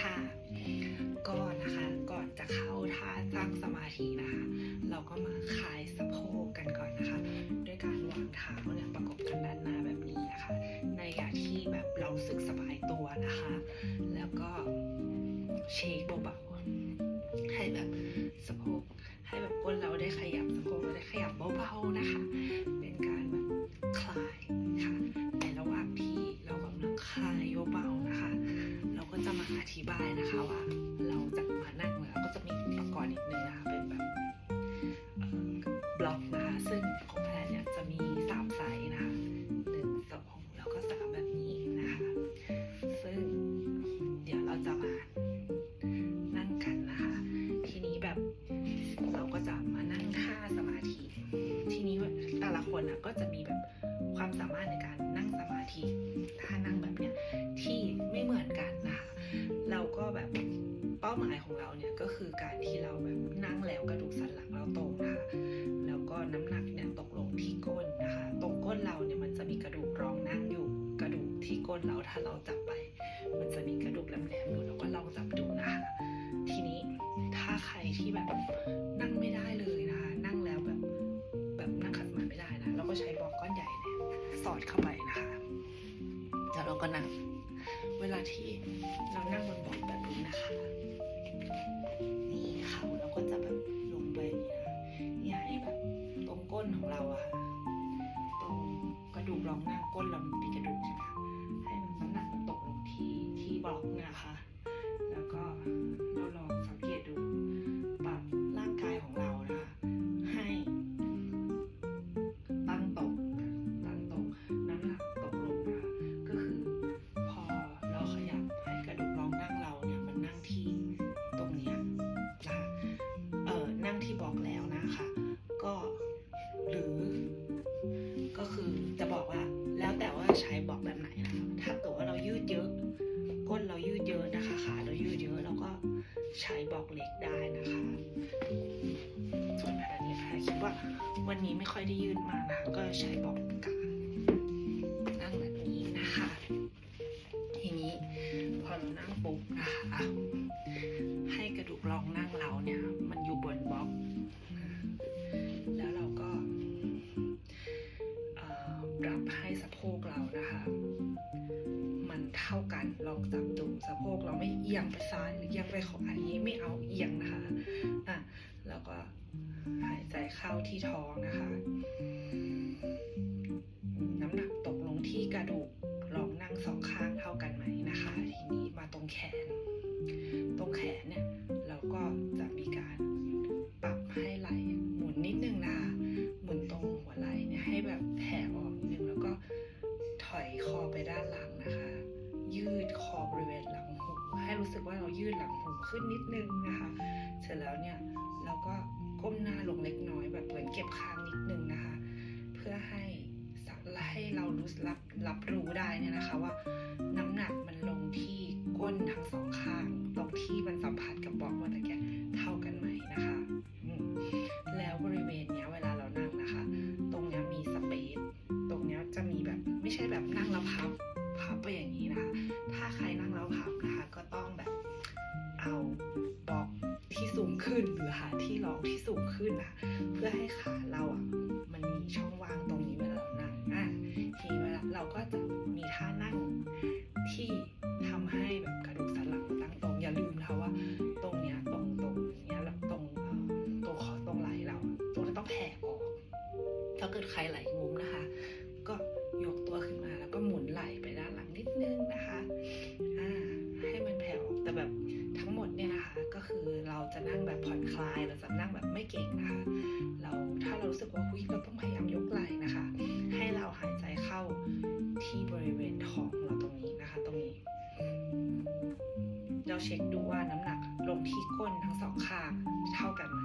ค่ะก็นะคะก่อนจะเข้าท่าสร้างสมาธินะคะ เราก็มาคลายสะโพกกันก่อนนะคะ ด้วยการวางเท้าเนี่ยประกบกันด้านหน้าแบบนี้นะคะ ในอย่างที่แบบเราสึกสบายตัวนะคะ แล้วก็เชคเบาๆให้แบบสะโพกให้แบบก้นเราได้ขยับสะโพกเราได้ขยับเบาๆนะคะ เป็นการแบบคลายค่ะในระหว่างที่เรากำลังคลายเบา ธิบายนะคะว่า นเราถ้าเราจับไป มันจะมีกระดูกแหลมๆอยู่เราก็ลองจับดูนะคะทีนี้ถ้าใครที่แบบนั่งไม่ได้เลยนะคะนั่งแล้วแบบแบบนั่งขัดสมาธิไม่ได้นะเราก็ใช้บล็อกก้อนใหญ่เนี่ยสอดเข้าไปนะคะแล้วเราก็นั่งเวลาที่เรานั่งบนบล็อกแบบนี้นะคะนี่เขาเราก็จะแบบลงไปนี้นะอย่าให้แบบตรงก้นของเราอะค่ะตรงกระดูกรองหน้าก้นเรามันมีกระดูกใช่ไหม นะคะ ใช้บอกเล็กได้นะคะส่วนแผ่นนี้แพรคิดว่าวันนี้ไม่ค่อยได้ยืดมากนะคะก็ใช้บอก เท่ากัน ลองจับดูสะโพกเราไม่เอียงไปซ้ายหรือเอียงไปขวาอันนี้ไม่เอาเอียงนะคะอะแล้วก็หายใจเข้าที่ท้องนะคะ ขึ้นนิดนึงนะคะ เสร็จแล้วเนี่ยเราก็ก้มหน้าลงเล็กน้อยแบบเหมือนเก็บคางนิดนึงนะคะ เพื่อให้สักให้เรารู้รับรับรู้ได้เนี่ยนะคะว่าน้ำหนักมันลงที่ก้นทั้งสองข้างตรงที่มันสัมผัสกับบอกเมื่อตะกี้เท่ากันไหมนะคะแล้วบริเวณเนี้ยเวลาเรานั่งนะคะ ตรงเนี้ยมีสเปซตรงเนี้ยจะมีแบบไม่ใช่แบบนั่งแล้วพับพับไปอย่างนี้นะคะ ถ้าใครนั่งแล้วพับนะคะ ก็ต้องแบบ เอาบล็อกที่สูงขึ้นหรือหาที่รองที่สูงขึ้นนะเพื่อให้ขาเราอะมันมีช่องว่างตรงนี้เวลาเรานั่งอะทีเวลาเราก็จะ นะคะ เราถ้าเรารู้สึกว่าหุ้ยเราต้องพยายามยกไหล่นะคะ ให้เราหายใจเข้าที่บริเวณท้องเราตรงนี้นะคะ ตรงนี้ เราเช็คดูว่าน้ำหนักลงที่ก้นทั้งสองข้างเท่ากันไหม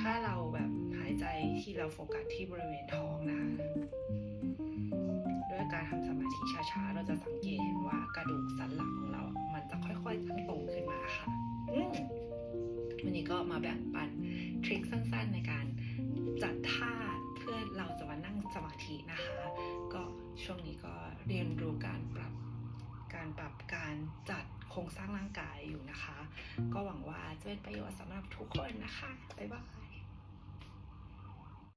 ถ้าเราแบบหายใจที่เราโฟกัสที่บริเวณท้องนะคะด้วยการทำสมาธิช้าๆ เราจะสังเกตเห็นว่ากระดูกสันหลัง วันนี้ก็มาแบ่งปันทริคสั้นๆ ในการจัดท่าเพื่อเราจะมานั่งสมาธินะคะ ก็ช่วงนี้ก็เรียนรู้การปรับการปรับการจัดโครงสร้างร่างกายอยู่นะคะ ก็หวังว่าจะเป็นประโยชน์สำหรับทุกคนนะคะบ๊ายบาย